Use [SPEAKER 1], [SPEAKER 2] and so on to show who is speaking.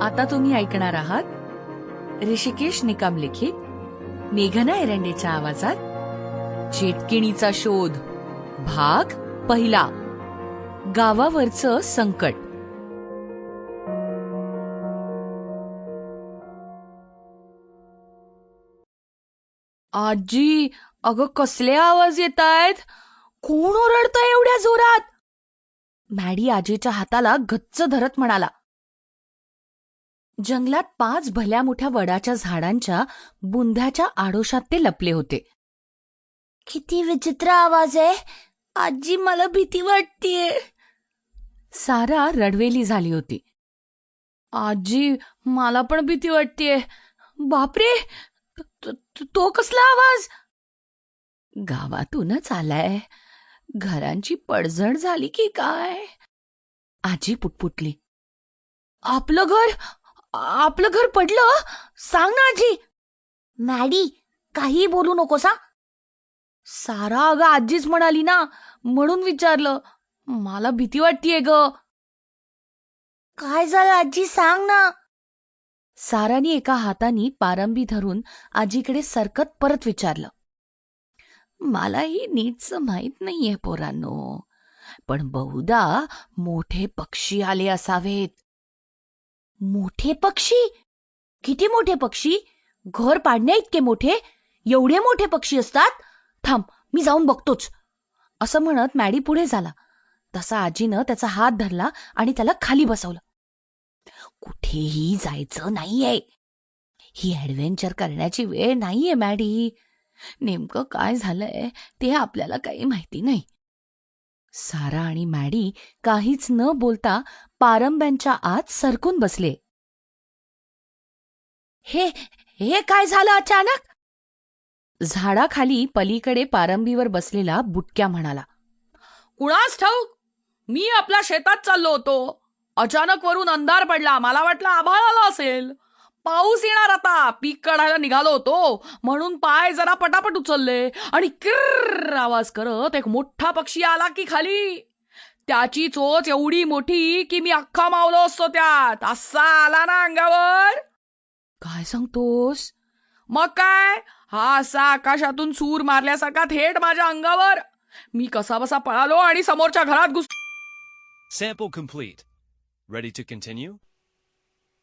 [SPEAKER 1] आता तुम्ही ऐकणार आहात ऋषिकेश निकाम लिखित मेघना एरंडेच्या आवाजात. चेटकिणीचा शोध भाग पहिला. गावावरचं संकट. आजी अगं कसले आवाज येत आहेत कोण ओरडतंय एवढ्या जोरात? मॅडी आजीच्या हाताला गच्च धरत म्हणाला. जंगलात पाच भल्या मोठ्या वडाच्या झाडांच्या बुंध्याच्या आडोशात ते लपले होते. किती विचित्र आवाज आहे. आजी मला भीती वाटतीये. सारा रडवेली झाली होती. आजी मला पण भीती वाटतेय. बापरे! त- त- तो कसला आवाज? गावातूनच आलाय. घरांची पडझड झाली की काय? आजी पुटपुटली. आपलं घर आपलं घर पडलं? सांग ना आजी. मॅडी काही बोलू नकोस हा. सारा अगं आजीच म्हणाली ना म्हणून विचारलं. मला भीती वाटतीये ग. काय झालं आजी? सांग ना. सारानी एका हाताने पारंबी धरून आजीकडे सरकत परत विचारलं. मलाही नीटच माहीत नाहीये पोरांनो पण बहुधा मोठे पक्षी आले असावेत. मोठे पक्षी? किती मोठे पक्षी? घर पाडण्या इतके मोठे? एवढे मोठे पक्षी असतात? थांब मी जाऊन बघतोच. असं म्हणत मॅडी पुढे झाला. तसा आजीनं त्याचा हात धरला आणि त्याला खाली बसवलं. कुठेही जायचं नाहीये. ही ऍडव्हेंचर करण्याची वेळ नाहीये मॅडी. नेमकं काय झालंय ते आपल्याला काही माहिती नाही. सारा आणि मॅडी काहीच न बोलता पारंब्यांच्या आत सरकून बसले. हे हे काय झालं अचानक? झाडाखाली पलीकडे पारंबीवर बसलेला बुटक्या म्हणाला. कुणास ठाऊक? मी आपल्या शेतात चाललो होतो. अचानक वरून अंधार पडला. मला वाटलं आभाळ आला असेल. पाऊस येणार आता. पीक काढायला निघालो होतो. म्हणून पाय जरा पटापट उचलले आणि किर्र आवाज करत एक मोठा पक्षी आला की खाली. त्याची चोच एवढी मोठी की मी अख्खा मावलो असतो त्यात. असा आला ना अंगावर. काय सांगतोस? मग काय? हा असा आकाशातून सूर मारल्यासारखा थेट माझ्या अंगावर. मी कसा बसा पळालो आणि समोरच्या घरात घुस
[SPEAKER 2] Sample complete. Ready to continue?